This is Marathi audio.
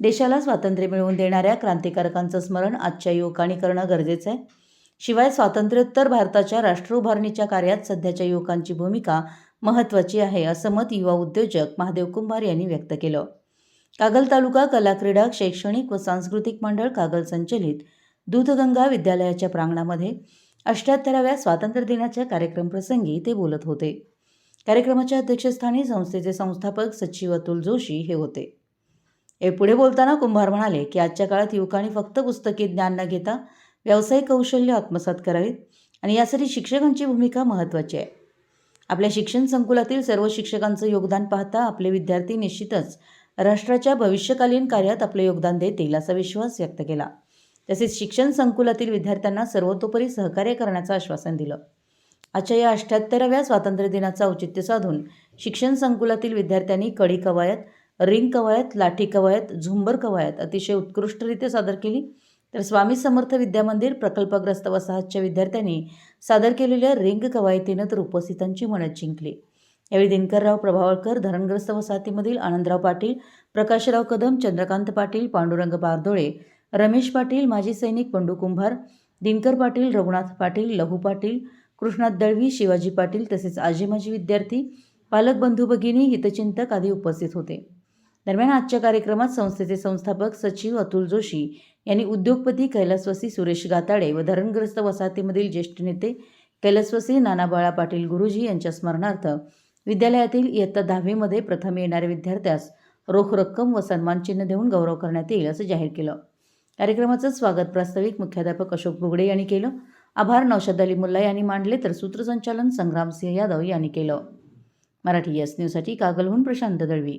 देशाला स्वातंत्र्य मिळवून देणाऱ्या क्रांतिकारकांचं स्मरण आजच्या युवकांनी करणं गरजेचं आहे. शिवाय स्वातंत्र्योत्तर भारताच्या राष्ट्र उभारणीच्या कार्यात सध्याच्या युवकांची भूमिका महत्त्वाची आहे असं मत युवा उद्योजक महादेव कुंभार यांनी व्यक्त केलं. कागल तालुका कला क्रीडा शैक्षणिक व सांस्कृतिक मंडळ कागल संचलित दूधगंगा विद्यालयाच्या प्रांगणामध्ये अष्ट्याहत्तराव्या स्वातंत्र्य दिनाच्या कार्यक्रमप्रसंगी ते बोलत होते. कार्यक्रमाच्या अध्यक्षस्थानी संस्थेचे संस्थापक सचिव अतुल जोशी हे होते. हे पुढे बोलताना कुंभार म्हणाले की आजच्या काळात युवकांनी फक्त पुस्तकी ज्ञान न घेता व्यावसायिक कौशल्य आत्मसात करावीत आणि यासाठी शिक्षकांची भूमिका महत्त्वाची आहे. आपल्या शिक्षण संकुलातील सर्व शिक्षकांचं योगदान पाहता आपले विद्यार्थी निश्चितच राष्ट्राच्या भविष्यकालीन कार्यात आपले योगदान देतील असा विश्वास व्यक्त केला. तसेच शिक्षण संकुलातील विद्यार्थ्यांना सर्वतोपरी सहकार्य करण्याचं आश्वासन दिलं. आजच्या या अठ्ठ्याहत्तराव्या स्वातंत्र्य दिनाचं औचित्य साधून शिक्षण संकुलातील विद्यार्थ्यांनी कडी कवायत रिंग कवायत लाठी कवायत झुंबर कवायत अतिशय उत्कृष्टरित्या सादर केली. तर स्वामी समर्थ विद्यामंदिर प्रकल्पग्रस्त वसाहतच्या विद्यार्थ्यांनी सादर केलेल्या रिंग कवायतीनं तर उपस्थितांची मनं जिंकली. यावेळी दिनकरराव प्रभावळकर धरणग्रस्त वसाहतीमधील आनंदराव पाटील प्रकाशराव कदम चंद्रकांत पाटील पांडुरंग बारदोळे रमेश पाटील माजी सैनिक पंडू कुंभार दिनकर पाटील रघुनाथ पाटील लहू पाटील कृष्णात दळवी शिवाजी पाटील तसेच आजी माजी विद्यार्थी पालक बंधू भगिनी हितचिंतक आदी उपस्थित होते. दरम्यान आजच्या कार्यक्रमात संस्थेचे संस्थापक सचिव अतुल जोशी यांनी उद्योगपती कैलासवासी सुरेश गाताडे व धरणग्रस्त वसाहतीमधील ज्येष्ठ नेते कैलासवासी नानाबाळा पाटील गुरुजी यांच्या स्मरणार्थ विद्यालयातील इयत्ता दहावीमध्ये प्रथम येणाऱ्या विद्यार्थ्यास रोख रक्कम व सन्मानचिन्ह देऊन गौरव करण्यात येईल असं जाहीर केलं. कार्यक्रमाचं स्वागत प्रास्ताविक मुख्याध्यापक अशोक बुगडे यांनी केलं. आभार नौशाद अली मुल्ला यांनी मांडले तर सूत्रसंचालन संग्रामसिंह यादव यांनी केलं. मराठी यस न्यूजसाठी कागलहून प्रशांत दळवी.